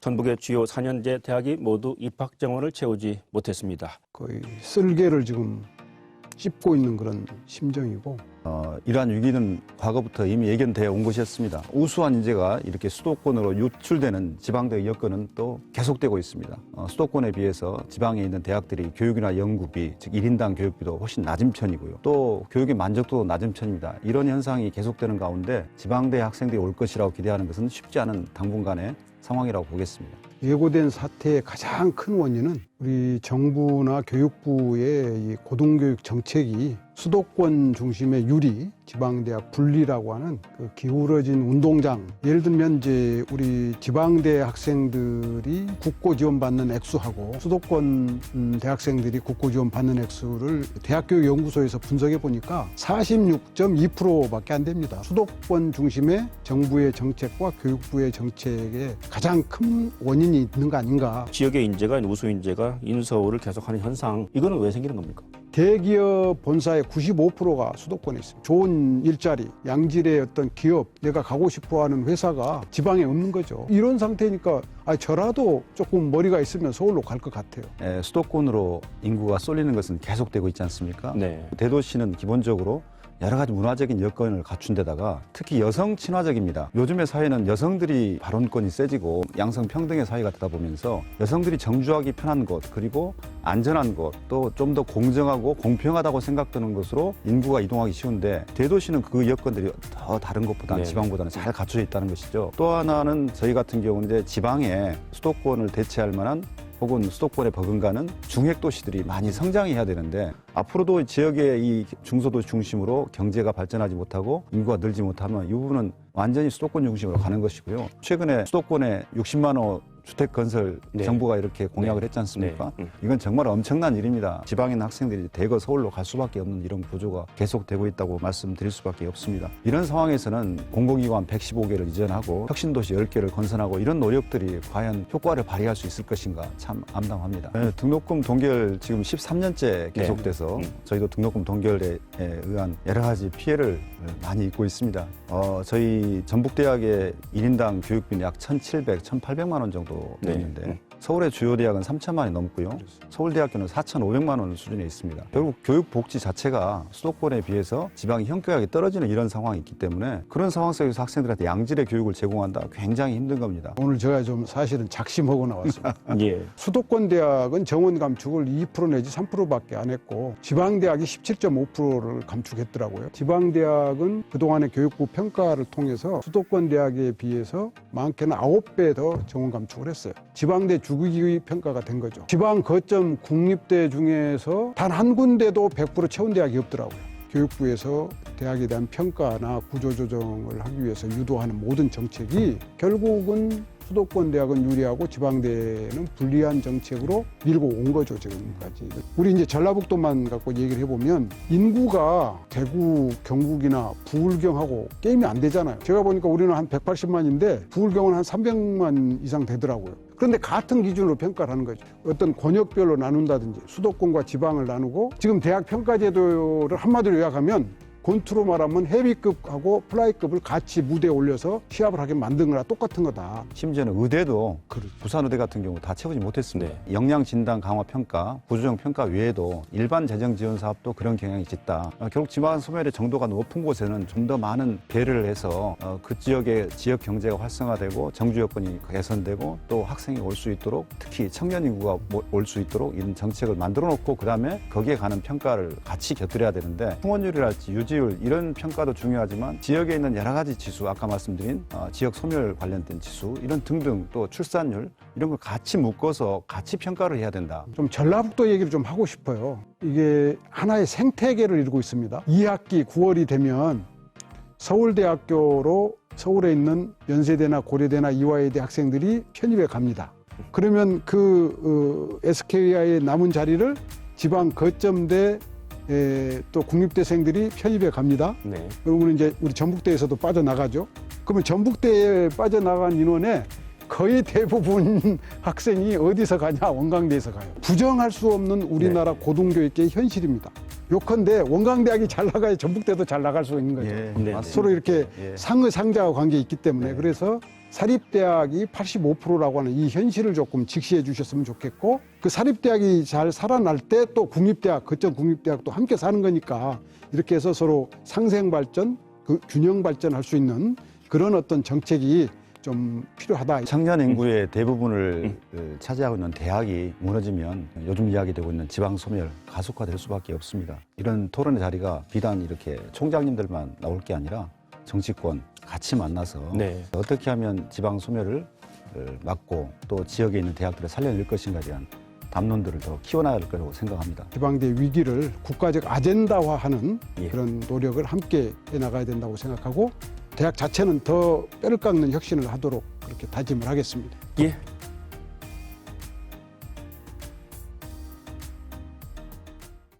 전북의 주요 4년제 대학이 모두 입학 정원을 채우지 못했습니다. 거의 쓸개를 지금 씹고 있는 그런 심정이고 어, 이러한 위기는 과거부터 이미 예견되어 온 것이었습니다. 우수한 인재가 이렇게 수도권으로 유출되는 지방대 여건은 또 계속되고 있습니다. 어, 수도권에 비해서 지방에 있는 대학들이 교육이나 연구비, 즉 1인당 교육비도 훨씬 낮은 편이고요. 또 교육의 만족도도 낮은 편입니다. 이런 현상이 계속되는 가운데 지방대 학생들이 올 것이라고 기대하는 것은 쉽지 않은 당분간의 상황이라고 보겠습니다. 예고된 사태의 가장 큰 원인은 우리 정부나 교육부의 이 고등교육 정책이 수도권 중심의 유리, 지방대학 분리라고 하는 그 기울어진 운동장. 예를 들면 이제 우리 지방대 학생들이 국고 지원 받는 액수하고 수도권 음, 대학생들이 국고 지원 받는 액수를 대학교육연구소에서 분석해 보니까 46.2%밖에 안 됩니다. 수도권 중심의 정부의 정책과 교육부의 정책에 가장 큰 원인이 있는 거 아닌가. 지역의 인재가 우수 인재가 인서울을 계속하는 현상 이거는 왜 생기는 겁니까? 대기업 본사의 95%가 수도권에 있습니다. 좋은 일자리, 양질의 어떤 기업, 내가 가고 싶어 하는 회사가 지방에 없는 거죠. 이런 상태니까 아, 저라도 조금 머리가 있으면 서울로 갈 것 같아요. 에, 수도권으로 인구가 쏠리는 것은 계속되고 있지 않습니까? 네. 대도시는 기본적으로 여러 가지 문화적인 여건을 갖춘 데다가 특히 여성 친화적입니다. 요즘의 사회는 여성들이 발언권이 세지고 양성 평등의 사회가 되다 보면서 여성들이 정주하기 편한 곳 그리고 안전한 곳 또 좀 더 공정하고 공평하다고 생각되는 것으로 인구가 이동하기 쉬운데 대도시는 그 여건들이 더 다른 곳보다 네. 지방보다는 잘 갖춰져 있다는 것이죠. 또 하나는 저희 같은 경우인데 지방에 수도권을 대체할 만한 혹은 수도권에 버금가는 중핵 도시들이 많이 성장해야 되는데 앞으로도 지역의 이 중소도시 중심으로 경제가 발전하지 못하고 인구가 늘지 못하면 이 부분은 완전히 수도권 중심으로 가는 것이고요. 최근에 수도권에 60만 호 주택 건설 네. 정부가 이렇게 공약을 했지 않습니까? 네. 음. 이건 정말 엄청난 일입니다. 있는 학생들이 대거 서울로 갈 수밖에 없는 이런 구조가 계속되고 있다고 말씀드릴 수밖에 없습니다. 이런 상황에서는 공공기관 115개를 이전하고 혁신도시 10개를 건설하고 이런 노력들이 과연 효과를 발휘할 수 있을 것인가 참 암담합니다. 네, 등록금 동결 지금 13년째 계속돼서 음. 저희도 등록금 동결에 의한 여러 가지 피해를 많이 입고 있습니다. 어, 저희 전북대학의 1인당 교육비는 약 1,700, 1,800만 원 정도 네. 되는데 음. 서울의 주요 대학은 3천만 원이 넘고요. 서울대학교는 4,500만 원 수준에 있습니다. 결국 교육 복지 자체가 수도권에 비해서 지방이 현격하게 떨어지는 이런 상황이 있기 때문에 그런 상황 속에서 학생들한테 양질의 교육을 제공한다 굉장히 힘든 겁니다. 오늘 제가 좀 사실은 작심하고 나왔습니다. 예. 수도권 대학은 정원 감축을 2% 내지 3%밖에 안 했고 지방 대학이 17.5%를 감축했더라고요. 지방 대학은 그동안의 교육부 평가를 통해서 수도권 대학에 비해서 많게는 9배 더 정원 감축을 했어요. 지방대 주기 평가가 된 거죠. 지방 거점 국립대 중에서 단 한 군데도 100% 채운 대학이 없더라고요. 교육부에서 대학에 대한 평가나 구조조정을 하기 위해서 유도하는 모든 정책이 결국은 수도권 대학은 유리하고 지방대는 불리한 정책으로 밀고 온 거죠 지금까지. 우리 이제 전라북도만 갖고 얘기를 해보면 인구가 대구, 경북이나 부울경하고 게임이 안 되잖아요. 제가 보니까 우리는 한 180만인데 부울경은 한 300만 이상 되더라고요. 그런데 같은 기준으로 평가를 하는 거죠. 어떤 권역별로 나눈다든지 수도권과 지방을 나누고 지금 대학 평가 제도를 한마디로 요약하면 권투로 말하면 헤비급하고 플라이급을 같이 무대에 올려서 시합을 하게 만든 거랑 똑같은 거다. 심지어는 의대도 그렇죠. 부산 의대 같은 경우 다 채우지 못했습니다. 네. 역량 진단 강화 평가, 구조정 평가 외에도 일반 재정 지원 사업도 그런 경향이 짙다. 어, 결국 지방 소멸의 정도가 높은 곳에는 좀 더 많은 배를 해서 어, 그 지역의 지역 경제가 활성화되고 정주 여건이 개선되고 또 학생이 올 수 있도록 특히 청년 인구가 올 수 있도록 이런 정책을 만들어 놓고 그다음에 거기에 가는 평가를 같이 곁들여야 되는데 풍원율이랄지 유지 율 이런 평가도 중요하지만 지역에 있는 여러 가지 지수 아까 말씀드린 어, 지역 소멸 관련된 지수 이런 등등 또 출산율 이런 걸 같이 묶어서 같이 평가를 해야 된다. 좀 전라북도 얘기를 좀 하고 싶어요. 이게 하나의 생태계를 이루고 있습니다. 2학기 9월이 되면 서울대학교로 서울에 있는 연세대나 고려대나 이화여대 학생들이 편입해 갑니다. 그러면 그 어, SK와의 남은 자리를 지방 거점대 에, 또 국립대생들이 편입해 갑니다. 네. 그러면 이제 우리 전북대에서도 빠져나가죠. 그러면 전북대에 빠져나간 인원의 거의 대부분 학생이 어디서 가냐? 원광대에서 가요. 부정할 수 없는 우리나라 고등교육계의 현실입니다. 요컨대 원광대학이 잘 나가야 전북대도 잘 나갈 수 있는 거죠. 예, 네. 맞습니다. 서로 이렇게 예. 상의 상자와 관계 있기 때문에 네. 그래서 사립대학이 85%라고 하는 이 현실을 조금 직시해 주셨으면 좋겠고 그 사립대학이 잘 살아날 때 또 국립대학, 거점 국립대학도 함께 사는 거니까 이렇게 해서 서로 상생 발전, 그 균형 발전할 수 있는 그런 어떤 정책이 좀 필요하다. 청년 인구의 대부분을 어, 차지하고 있는 대학이 무너지면 요즘 이야기되고 있는 지방 소멸 가속화될 수밖에 없습니다. 이런 토론의 자리가 비단 이렇게 총장님들만 나올 게 아니라 정치권 같이 만나서 네. 어떻게 하면 지방 소멸을 어, 막고 또 지역에 있는 대학들을 살려낼 것인가에 대한 담론들을 더 키워나갈 거라고 생각합니다. 지방대 위기를 국가적 아젠다화하는 예. 그런 노력을 함께 해 나가야 된다고 생각하고 대학 자체는 더 뼈를 깎는 혁신을 하도록 그렇게 다짐을 하겠습니다. 예,